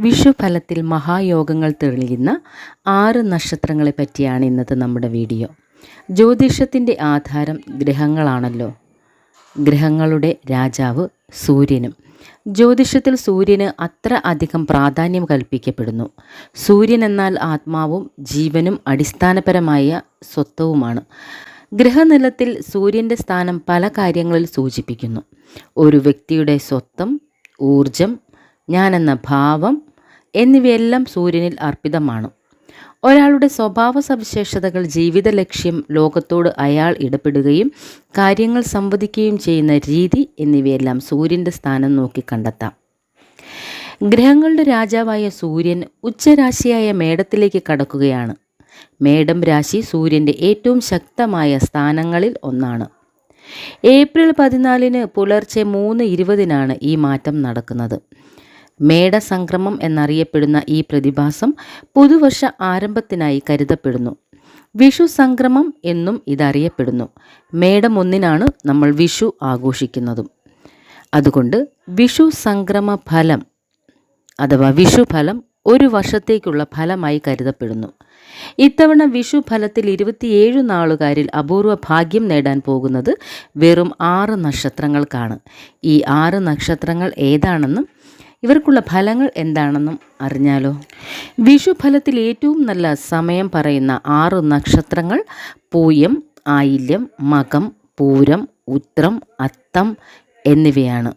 വിഷുഫലത്തിൽ മഹായോഗങ്ങൾ തെളിയുന്ന ആറ് നക്ഷത്രങ്ങളെ പറ്റിയാണ് ഇന്നത്തെ നമ്മുടെ വീഡിയോ. ജ്യോതിഷത്തിന്റെ ആധാരം ഗ്രഹങ്ങളാണല്ലോ. ഗ്രഹങ്ങളുടെ രാജാവ് സൂര്യനും. ജ്യോതിഷത്തിൽ സൂര്യന് അത്ര അധികം പ്രാധാന്യം കൽപ്പിക്കപ്പെടുന്നു. സൂര്യൻ എന്നാൽ ആത്മാവും ജീവനും അടിസ്ഥാനപരമായ സ്വത്വവുമാണ്. ഗ്രഹനിലത്തിൽ സൂര്യന്റെ സ്ഥാനം പല കാര്യങ്ങളിൽ സൂചിപ്പിക്കുന്നു. ഒരു വ്യക്തിയുടെ സ്വത്വം ഊർജം ഞാനെന്ന ഭാവം എന്നിവയെല്ലാം സൂര്യനിൽ അർപ്പിതമാണ്. ഒരാളുടെ സ്വഭാവ സവിശേഷതകൾ ജീവിത ലക്ഷ്യം ലോകത്തോട് അയാൾ ഇടപെടുകയും കാര്യങ്ങൾ സംവദിക്കുകയും ചെയ്യുന്ന രീതി എന്നിവയെല്ലാം സൂര്യന്റെ സ്ഥാനം നോക്കി കണ്ടെത്താം. ഗ്രഹങ്ങളുടെ രാജാവായ സൂര്യൻ ഉച്ചരാശിയായ മേടത്തിലേക്ക് കടക്കുകയാണ്. മേടം രാശി സൂര്യന്റെ ഏറ്റവും ശക്തമായ സ്ഥാനങ്ങളിൽ ഒന്നാണ്. ഏപ്രിൽ പതിനാലിന് പുലർച്ചെ മൂന്ന് ഇരുപതിനാണ് ഈ മാറ്റം നടക്കുന്നത്. മേടസംക്രമം എന്നറിയപ്പെടുന്ന ഈ പ്രതിഭാസം പുതുവർഷ ആരംഭത്തിനായി കരുതപ്പെടുന്നു. വിഷു സംക്രമം എന്നും ഇതറിയപ്പെടുന്നു. മേടം ഒന്നിനാണ് നമ്മൾ വിഷു ആഘോഷിക്കുന്നതും. അതുകൊണ്ട് വിഷു സംക്രമ ഫലം അഥവാ വിഷു ഫലം ഒരു വർഷത്തേക്കുള്ള ഫലമായി കരുതപ്പെടുന്നു. ഇത്തവണ വിഷു ഫലത്തിൽ ഇരുപത്തിയേഴ് നാളുകാരിൽ അപൂർവ ഭാഗ്യം നേടാൻ പോകുന്നത് വെറും ആറ് നക്ഷത്രങ്ങൾക്കാണ്. ഈ ആറ് നക്ഷത്രങ്ങൾ ഏതാണെന്നും ഇവർക്കുള്ള ഫലങ്ങൾ എന്താണെന്നും അറിഞ്ഞാലോ? വിഷുഫലത്തിൽ ഏറ്റവും നല്ല സമയം പറയുന്ന ആറ് നക്ഷത്രങ്ങൾ പൂയം ആയില്യം മകം പൂരം ഉത്രം അത്തം എന്നിവയാണ്.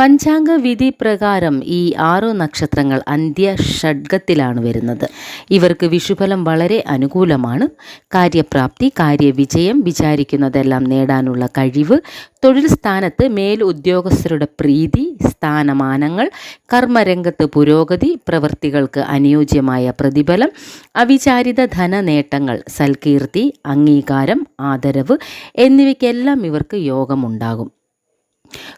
പഞ്ചാംഗ വിധി പ്രകാരം ഈ ആറു നക്ഷത്രങ്ങൾ അന്ത്യ ഷഡ്ഗത്തിലാണ് വരുന്നത്. ഇവർക്ക് വിഷുഫലം വളരെ അനുകൂലമാണ്. കാര്യപ്രാപ്തി കാര്യവിജയം വിചാരിക്കുന്നതെല്ലാം നേടാനുള്ള കഴിവ് തൊഴിൽ സ്ഥാനത്ത് മേൽ ഉദ്യോഗസ്ഥരുടെ പ്രീതി സ്ഥാനമാനങ്ങൾ കർമ്മരംഗത്ത് പുരോഗതി പ്രവൃത്തികൾക്ക് അനുയോജ്യമായ പ്രതിഫലം അവിചാരിത ധന നേട്ടങ്ങൾ സൽകീർത്തി അംഗീകാരം ആദരവ് എന്നിവയ്ക്കെല്ലാം ഇവർക്ക് യോഗമുണ്ടാകും.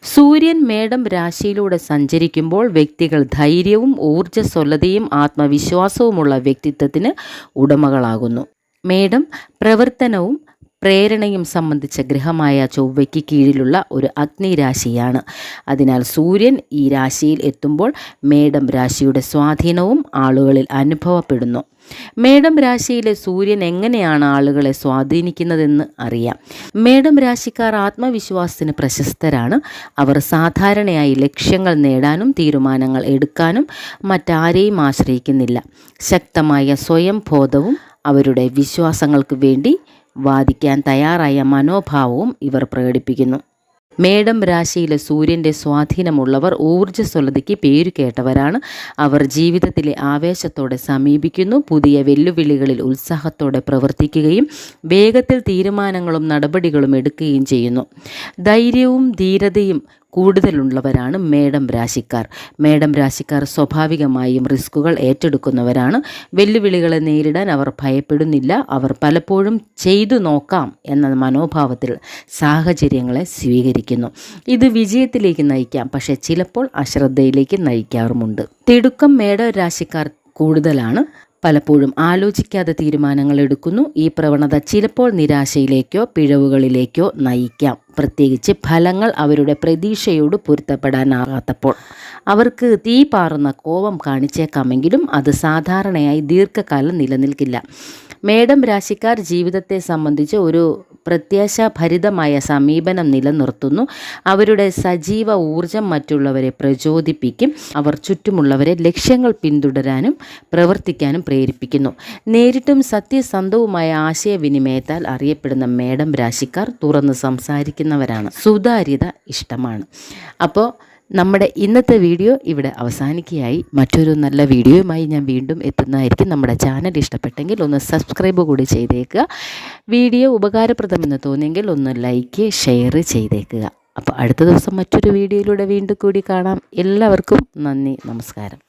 സൂര്യൻ മേടം രാശിയിലൂടെ സഞ്ചരിക്കുമ്പോൾ വ്യക്തികൾ ധൈര്യവും ഊർജസ്വലതയും ആത്മവിശ്വാസവുമുള്ള വ്യക്തിത്വത്തിന് ഉടമകളാകുന്നു. മേടം പ്രവർത്തനവും പ്രേരണയും സംബന്ധിച്ച ഗ്രഹമായ ചൊവ്വയ്ക്ക് കീഴിലുള്ള ഒരു അഗ്നിരാശിയാണ്. അതിനാൽ സൂര്യൻ ഈ രാശിയിൽ എത്തുമ്പോൾ മേടം രാശിയുടെ സ്വാധീനവും ആളുകളിൽ അനുഭവപ്പെടുന്നു. മേടം രാശിയിലെ സൂര്യൻ എങ്ങനെയാണ് ആളുകളെ സ്വാധീനിക്കുന്നതെന്ന് അറിയാം. മേടം രാശിക്കാർ ആത്മവിശ്വാസത്തിന് പ്രശസ്തരാണ്. അവർ സാധാരണയായി ലക്ഷ്യങ്ങൾ നേടാനും തീരുമാനങ്ങൾ എടുക്കാനും മറ്റാരെയും ആശ്രയിക്കുന്നില്ല. ശക്തമായ സ്വയം ബോധവും അവരുടെ വിശ്വാസങ്ങൾക്ക് വേണ്ടി വാദിക്കാൻ തയ്യാറായ മനോഭാവവും ഇവർ പ്രകടിപ്പിക്കുന്നു. മേടം രാശിയിലെ സൂര്യന്റെ സ്വാധീനമുള്ളവർ ഊർജസ്വലതയ്ക്ക് പേരു കേട്ടവരാണ്. അവർ ജീവിതത്തിലെ ആവേശത്തോടെ സമീപിക്കുന്നു പുതിയ വെല്ലുവിളികളിൽ ഉത്സാഹത്തോടെ പ്രവർത്തിക്കുകയും വേഗത്തിൽ തീരുമാനങ്ങളും നടപടികളും എടുക്കുകയും ചെയ്യുന്നു. ധൈര്യവും ധീരതയും കൂടുതലുള്ളവരാണ് മേടം രാശിക്കാർ. മേടം രാശിക്കാർ സ്വാഭാവികമായും റിസ്കുകൾ ഏറ്റെടുക്കുന്നവരാണ്. വെല്ലുവിളികളെ നേരിടാൻ അവർ ഭയപ്പെടുന്നില്ല. അവർ പലപ്പോഴും ചെയ്തു നോക്കാം എന്ന മനോഭാവത്തിൽ സാഹചര്യങ്ങളെ സ്വീകരിക്കുന്നു. ഇത് വിജയത്തിലേക്ക് നയിക്കാം. പക്ഷേ ചിലപ്പോൾ അശ്രദ്ധയിലേക്ക് നയിക്കാറുമുണ്ട്. തിടുക്കം മേട രാശിക്കാർ കൂടുതലാണ്. പലപ്പോഴും ആലോചിക്കാതെ തീരുമാനങ്ങൾ എടുക്കുന്നു. ഈ പ്രവണത ചിലപ്പോൾ നിരാശയിലേക്കോ പിഴവുകളിലേക്കോ നയിക്കാം. പ്രത്യേകിച്ച് ഫലങ്ങൾ അവരുടെ പ്രതീക്ഷയോട് പൊരുത്തപ്പെടാനാകാത്തപ്പോൾ. അവർക്ക് തീ പാറുന്ന കോപം കാണിച്ചേക്കാമെങ്കിലും അത് സാധാരണയായി ദീർഘകാലം നിലനിൽക്കില്ല. മേടം രാശിക്കാർ ജീവിതത്തെ സംബന്ധിച്ച് ഒരു പ്രത്യാശാഭരിതമായ സമീപനം നിലനിർത്തുന്നു. അവരുടെ സജീവ ഊർജം മറ്റുള്ളവരെ പ്രചോദിപ്പിക്കും. അവർ ചുറ്റുമുള്ളവരെ ലക്ഷ്യങ്ങൾ പിന്തുടരാനും പ്രവർത്തിക്കാനും പ്രേരിപ്പിക്കുന്നു. നേരിട്ടും സത്യസന്ധവുമായ ആശയവിനിമയത്താൽ അറിയപ്പെടുന്ന മേടം രാശിക്കാർ തുറന്ന് സംസാരിക്കുന്നവരാണ്. സുതാര്യത ഇഷ്ടമാണ്. അപ്പോൾ നമ്മുടെ ഇന്നത്തെ വീഡിയോ ഇവിടെ അവസാനിക്കുകയായി. മറ്റൊരു നല്ല വീഡിയോയുമായി ഞാൻ വീണ്ടും എത്തുന്നതായിരിക്കും. നമ്മുടെ ചാനൽ ഇഷ്ടപ്പെട്ടെങ്കിൽ ഒന്ന് സബ്സ്ക്രൈബ് കൂടി ചെയ്തേക്കുക. വീഡിയോ ഉപകാരപ്രദമെന്ന് തോന്നിയെങ്കിൽ ഒന്ന് ലൈക്ക് ഷെയർ ചെയ്തേക്കുക. അപ്പോൾ അടുത്ത ദിവസം മറ്റൊരു വീഡിയോയിലൂടെ വീണ്ടും കൂടി കാണാം. എല്ലാവർക്കും നന്ദി നമസ്കാരം.